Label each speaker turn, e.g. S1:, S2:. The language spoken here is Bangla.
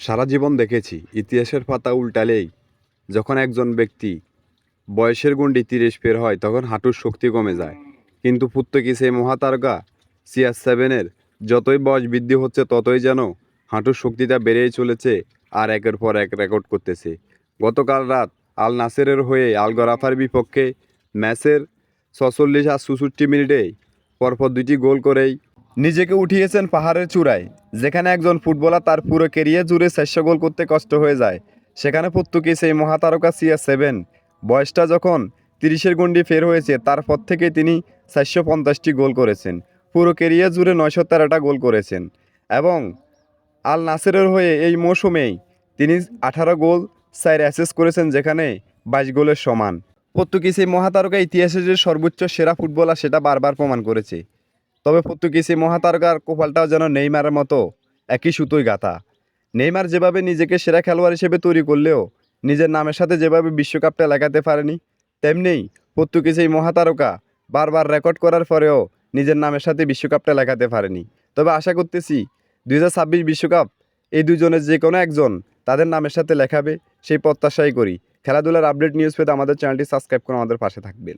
S1: সারা জীবন দেখেছি, ইতিহাসের পাতা উল্টালেই যখন একজন ব্যক্তি বয়সের গণ্ডি তিরিশ পের হয়, তখন হাঁটুর শক্তি কমে যায়। কিন্তু পুত্তকি সেই মহাতারকা? সিআর সেভেনের যতই বয়স বৃদ্ধি হচ্ছে, ততই যেন হাঁটুর শক্তিটা বেড়েই চলেছে আর একের পর এক রেকর্ড করতেছে। গতকাল রাত আল নাসেরের হয়ে আল গরাফার বিপক্ষে ম্যাচের ছচল্লিশ আর চৌষট্টি মিনিটে পরপর দুটি গোল করেই নিজেকে উঠিয়েছেন পাহাড়ের চূড়ায়, যেখানে একজন ফুটবলার তার পুরো কেরিয়ার জুড়ে চারশো গোল করতে কষ্ট হয়ে যায়। সেখানে পর্তুগিজ এই মহাতারকা সিআর সেভেন বয়সটা যখন তিরিশের গণ্ডি ফের হয়েছে, তারপর থেকে তিনি চারশো পঞ্চাশটি গোল করেছেন। পুরো কেরিয়ার জুড়ে নয়শো তেরোটা গোল করেছেন। এবং আল নাসেরের হয়ে এই মৌসুমেই তিনি আঠারো গোল, চার অ্যাসেস করেছেন, যেখানে বাইশ গোলের সমান। পর্তুগিজ এই মহাতারকা ইতিহাসের যে সর্বোচ্চ সেরা ফুটবলার, সেটা বারবার প্রমাণ করেছে। তবে পর্তুগিজ মহাতারকার কপালটাও যেন নেইমারের মতো একই সুতোই গাথা। নেইমার যেভাবে নিজেকে সেরা খেলোয়াড় হিসেবে তৈরি করলেও নিজের নামের সাথে যেভাবে বিশ্বকাপটা লাগাতে পারেনি তেমনিই পর্তুগিজ মহাতারকা বারবার রেকর্ড করার পরেও নিজের নামের সাথে বিশ্বকাপটা লাগাতে পারেনি। তবে আশা করতেছি দুই বিশ্বকাপ এই দুজনের যে কোনো একজন তাদের নামের সাথে লেখাবে, সেই প্রত্যাশাই করি। খেলাধুলার আপডেট নিউজ পেতে আমাদের চ্যানেলটি সাবস্ক্রাইব করে আমাদের পাশে থাকবেন।